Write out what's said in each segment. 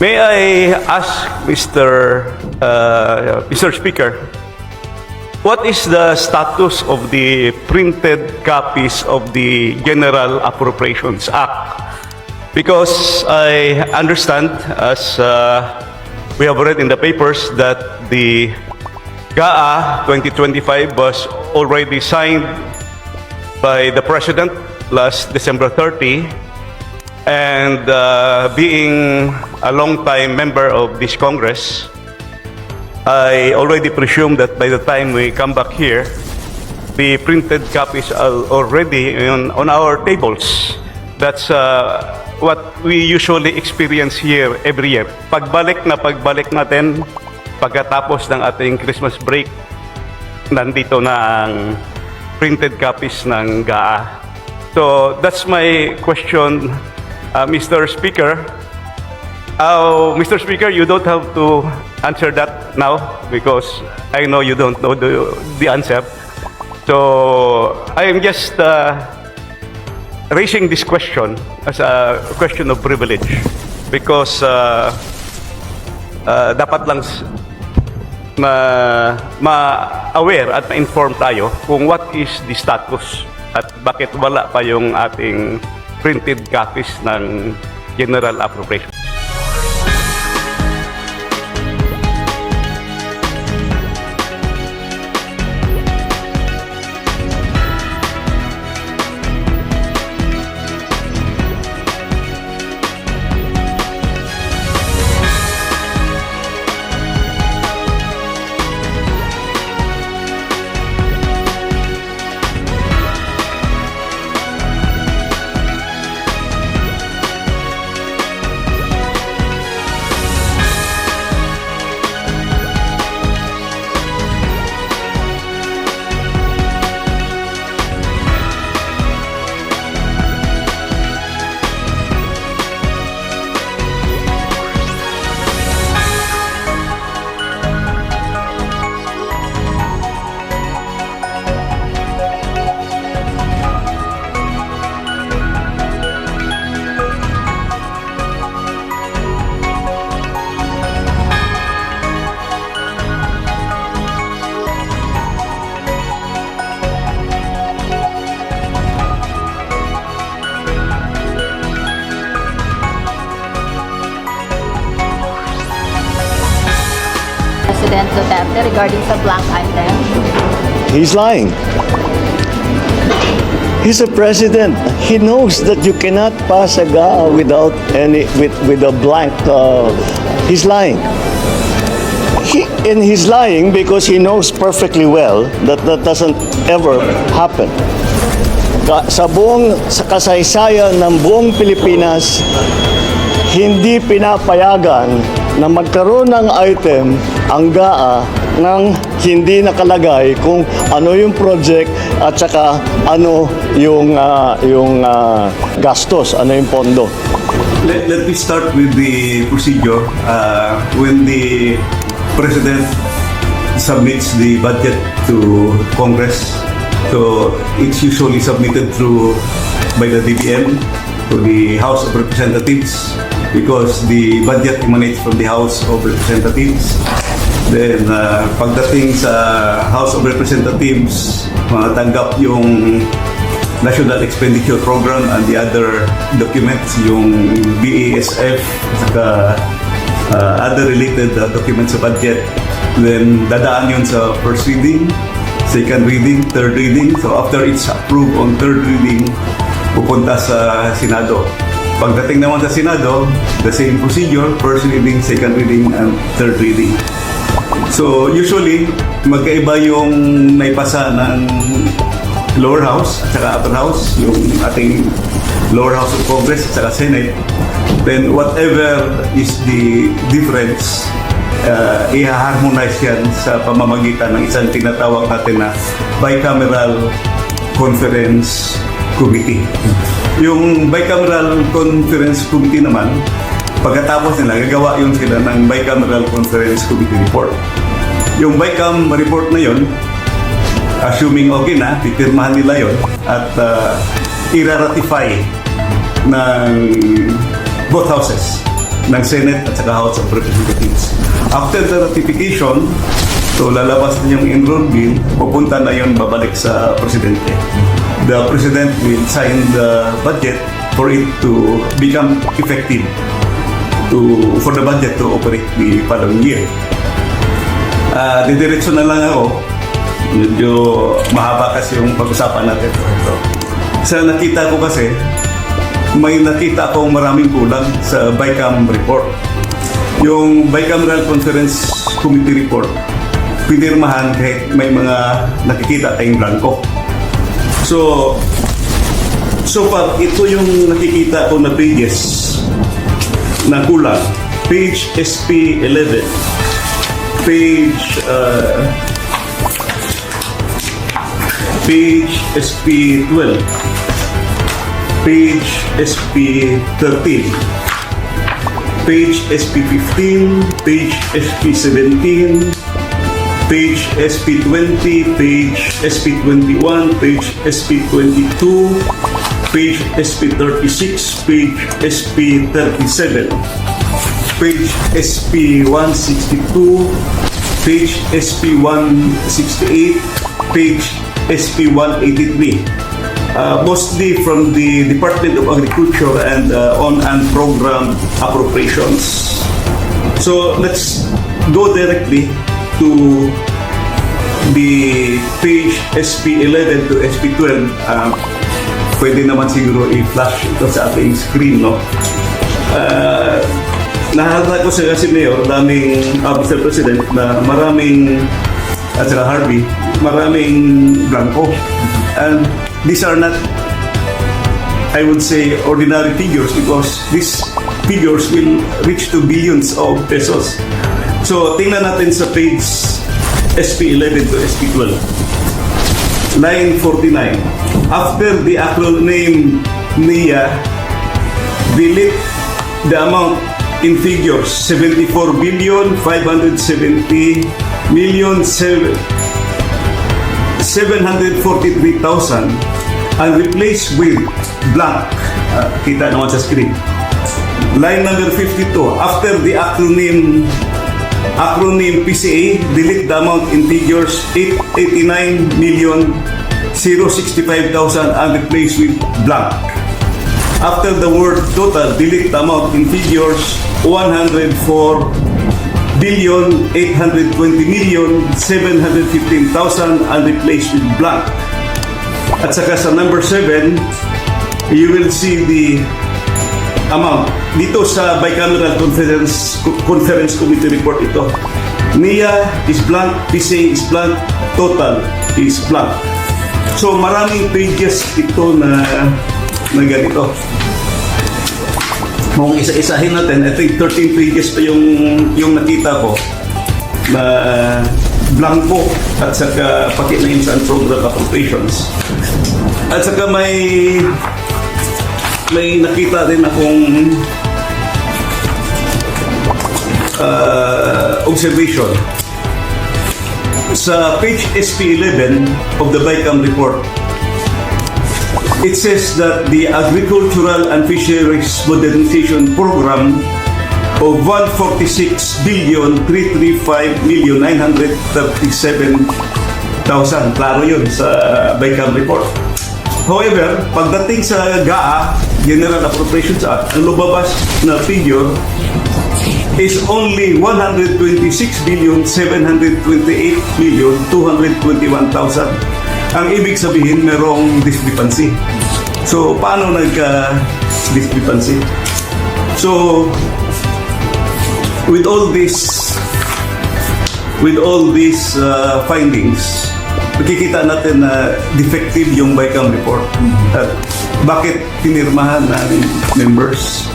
May I ask Mr. Uh, Mr. Speaker, what is the status of the printed copies of the General Appropriations Act? Because I understand, as uh, we have read in the papers, that the GAA 2025 was already signed by the President last December 30 and uh, being a long-time member of this Congress, I already presume that by the time we come back here, the printed copies are already on, on our tables. That's uh, what we usually experience here every year. Pagbalik na pagbalik natin, pagkatapos ng ating Christmas break, nandito na ang printed copies ng GAA. So that's my question, uh, Mr. Speaker. Uh, Mr. Speaker, you don't have to answer that now because I know you don't know the, the answer. So I am just uh, raising this question as a question of privilege because uh, uh, dapat lang s- ma, ma-aware at ma-inform tayo kung what is the status at bakit wala pa yung ating printed copies ng General Appropriation. Duterte regarding sa blank item. He's lying. He's a president. He knows that you cannot pass a GAA without any with with a blank. Uh, he's lying. He, and he's lying because he knows perfectly well that that doesn't ever happen. Sa buong sa kasaysayan ng buong Pilipinas, hindi pinapayagan na magkaroon ng item ang GAA nang hindi nakalagay kung ano yung project at saka ano yung ah, yung ah, gastos, ano yung pondo. Let, let me start with the procedure. Uh, when the President submits the budget to Congress, so it's usually submitted through by the DBM to the House of Representatives because the budget emanates from the House of Representatives. Then, uh, pagdating sa House of Representatives, matanggap yung National Expenditure Program and the other documents, yung BASF, saka uh, other related uh, documents sa budget. Then dadaan yun sa first reading, second reading, third reading. So after it's approved on third reading, pupunta sa Senado. Pagdating naman sa Senado, the same procedure, first reading, second reading, and third reading. So usually, magkaiba yung naipasa ng lower house at saka upper house, yung ating lower house of Congress at saka Senate. Then whatever is the difference, uh, i-harmonize yan sa pamamagitan ng isang tinatawag natin na bicameral conference committee. Yung bicameral conference committee naman, pagkatapos nila, gagawa yun sila ng bicameral conference committee report. Yung BICAM report na yun, assuming okay na, pipirmahan nila yon at uh, ira-ratify ng both houses. ng Senate at saka House of Representatives. After the ratification, so lalabas na yung enroll bill, pupunta na yun babalik sa Presidente. The President will sign the budget for it to become effective to for the budget to operate the following year. Ah, didiretso na lang ako. Medyo mahaba kasi yung pag-usapan natin. Ito. Sa nakita ko kasi, may nakita akong maraming kulang sa BICAM report. Yung Bicameral Conference Committee report, pinirmahan kahit may mga nakikita tayong blanco. So, so far, ito yung nakikita ko na pages na kulang. Page SP 11, page uh, page SP 12, page SP 13, page SP 15, page SP 17, page SP 20, page SP 21, page SP 22, page SP 36, page SP 37, page SP 162, page SP 168, page SP 183. Uh, mostly from the Department of Agriculture and uh, on and program appropriations. So let's go directly to the page SP 11 to SP 12. Um, pwede naman siguro i-flash ito sa ating screen, no? Uh, Nahalata ko sa si Mayor, daming, uh, Mr. President, na maraming, at saka Harvey, maraming blanco. And these are not, I would say, ordinary figures because these figures will reach to billions of pesos. So, tingnan natin sa page SP11 to SP12. Line 49. After the acronym NIA, delete the amount in figures 74 billion 570 million 7 743,000 and replace with blank. Ah, kita naman sa screen. Line number 52. After the acronym acronym PCA, delete the amount in figures 889 million 065,000 and replace with blank. After the word total, delete the amount in figures 104 billion 820 million 715,000 and replace with blank. At saka sa number 7, you will see the amount. Dito sa Bicameral Conference Conference Committee report ito. NIA is blank, PCA is blank, total is blank. So maraming pages ito na na ganito. Kung isa-isahin natin, I think 13 pages pa yung yung nakita ko na blanco at saka pati na instant program appropriations. At saka may may nakita din akong uh, observation sa page SP11 of the BICAM report it says that the Agricultural and Fisheries Modernization Program of 146 billion 335 million 937 thousand. Klaro yun sa BICAM report. However, pagdating sa GAA, General Appropriations Act, ang lumabas na figure is only 126 billion 728 million 221 thousand. Ang ibig sabihin, merong discrepancy. So, paano nagka-discrepancy? So, with all this with all these uh, findings, makikita natin na defective yung BICAM report. At bakit pinirmahan ng members?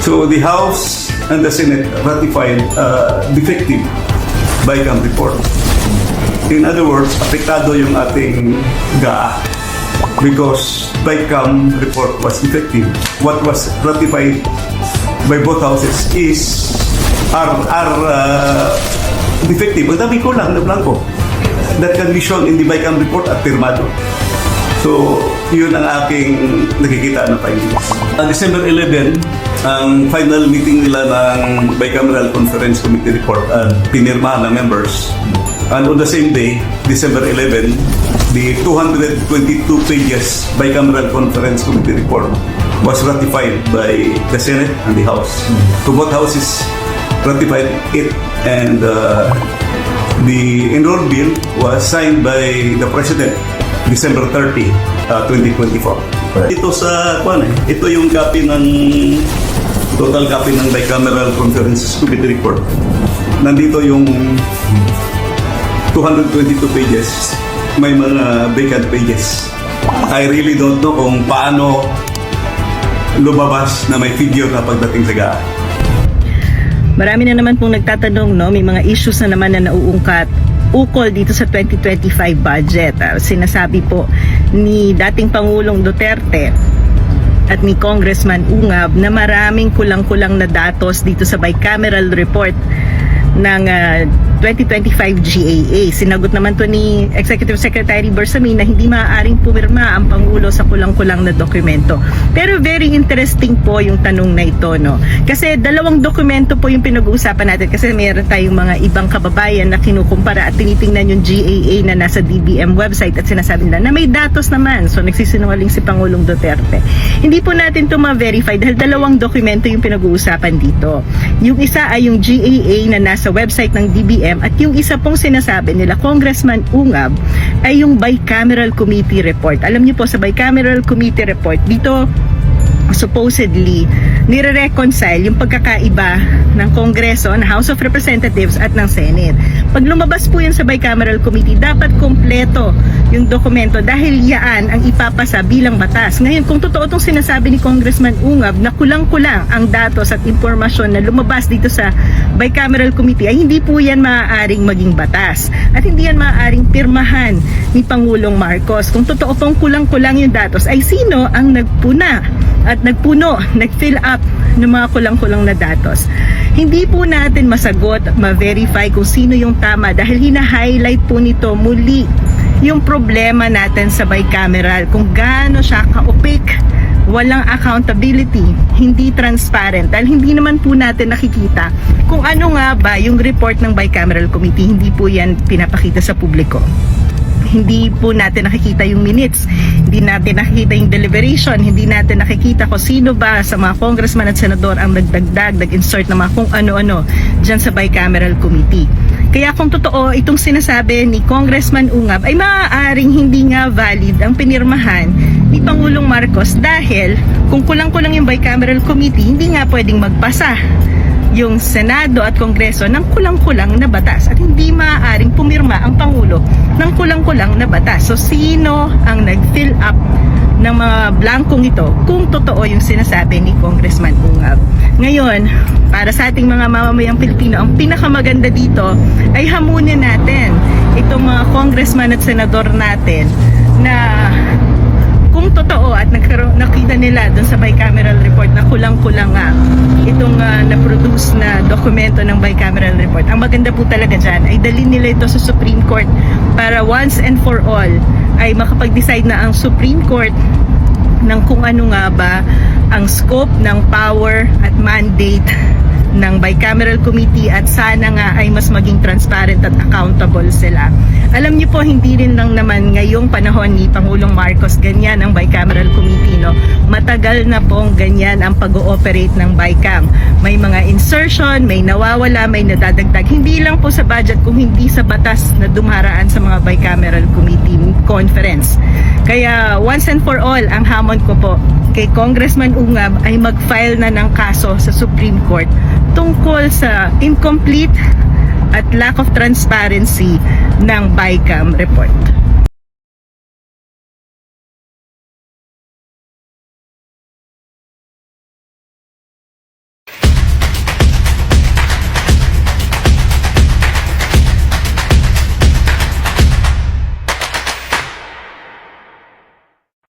So, the House and the Senate ratified uh, defective BICAM report. In other words, apektado yung ating GAA because BICAM report was defective. What was ratified by both houses is are, are uh, defective. Ang dami ko lang na blanco that can be shown in the BICAM report at pirmado. So, yun ang aking nakikita na findings. Uh, December 11, ang final meeting nila ng Bicameral Conference Committee report at pinirmahan ng members. And on the same day, December 11, the 222 pages Bicameral Conference Committee report was ratified by the Senate and the House. So both houses ratified it and uh, the enrolled bill was signed by the President December 30, uh, 2024. Ito sa, kwan eh, ito yung copy ng total copy ng bicameral conference committee report. Nandito yung 222 pages. May mga vacant pages. I really don't know kung paano lumabas na may figure na pagdating sa GAA. Marami na naman pong nagtatanong, no? May mga issues na naman na nauungkat ukol dito sa 2025 budget. Ah, sinasabi po ni dating Pangulong Duterte at ni Congressman Ungab na maraming kulang-kulang na datos dito sa bicameral report ng ah, 2025 GAA. Sinagot naman to ni Executive Secretary Bersamin na hindi maaaring pumirma ang Pangulo sa kulang-kulang na dokumento. Pero very interesting po yung tanong na ito, no? Kasi dalawang dokumento po yung pinag-uusapan natin kasi meron tayong mga ibang kababayan na kinukumpara at tinitingnan yung GAA na nasa DBM website at sinasabi nila na may datos naman. So nagsisinungaling si Pangulong Duterte. Hindi po natin to ma-verify dahil dalawang dokumento yung pinag-uusapan dito. Yung isa ay yung GAA na nasa website ng DBM at yung isa pong sinasabi nila Congressman Ungab ay yung bicameral committee report. Alam niyo po sa bicameral committee report dito supposedly nire-reconcile yung pagkakaiba ng Kongreso, ng House of Representatives at ng Senate. Pag lumabas po yan sa bicameral committee, dapat kompleto yung dokumento dahil yaan ang ipapasa bilang batas. Ngayon, kung totoo itong sinasabi ni Congressman Ungab na kulang-kulang ang datos at impormasyon na lumabas dito sa bicameral committee, ay hindi po yan maaaring maging batas. At hindi yan maaaring pirmahan ni Pangulong Marcos. Kung totoo pong kulang-kulang yung datos, ay sino ang nagpuna at nagpuno, nag-fill up ng mga kulang-kulang na datos. Hindi po natin masagot ma-verify kung sino yung tama dahil hina-highlight po nito muli yung problema natin sa bicameral kung gaano siya ka-opaque walang accountability, hindi transparent dahil hindi naman po natin nakikita kung ano nga ba yung report ng bicameral committee, hindi po yan pinapakita sa publiko hindi po natin nakikita yung minutes, hindi natin nakikita yung deliberation, hindi natin nakikita kung sino ba sa mga congressman at senador ang nagdagdag, nag-insert ng mga kung ano-ano dyan sa bicameral committee. Kaya kung totoo itong sinasabi ni Congressman Ungab ay maaaring hindi nga valid ang pinirmahan ni Pangulong Marcos dahil kung kulang-kulang yung bicameral committee, hindi nga pwedeng magpasa yung Senado at Kongreso ng kulang-kulang na batas at hindi maaaring pumirma ang Pangulo ng kulang-kulang na batas. So sino ang nag-fill up ng mga blankong ito kung totoo yung sinasabi ni Congressman Ungab. Ngayon, para sa ating mga mamamayang Pilipino, ang pinakamaganda dito ay hamunin natin itong mga congressman at senador natin na kung totoo at nagkaroon, nakita nila doon sa bicameral report na kulang-kulang nga itong ah, na-produce na dokumento ng bicameral report. Ang maganda po talaga dyan ay dalhin nila ito sa Supreme Court para once and for all ay makapag-decide na ang Supreme Court ng kung ano nga ba ang scope ng power at mandate ng bicameral committee at sana nga ay mas maging transparent at accountable sila. Alam niyo po, hindi rin lang naman ngayong panahon ni Pangulong Marcos ganyan ang bicameral committee. No? Matagal na pong ganyan ang pag-ooperate ng BICAM. May mga insertion, may nawawala, may nadadagdag. Hindi lang po sa budget kung hindi sa batas na dumaraan sa mga bicameral committee conference. Kaya once and for all, ang hamon ko po kay Congressman Ungab ay mag-file na ng kaso sa Supreme Court tungkol sa incomplete at lack of transparency ng BICAM report.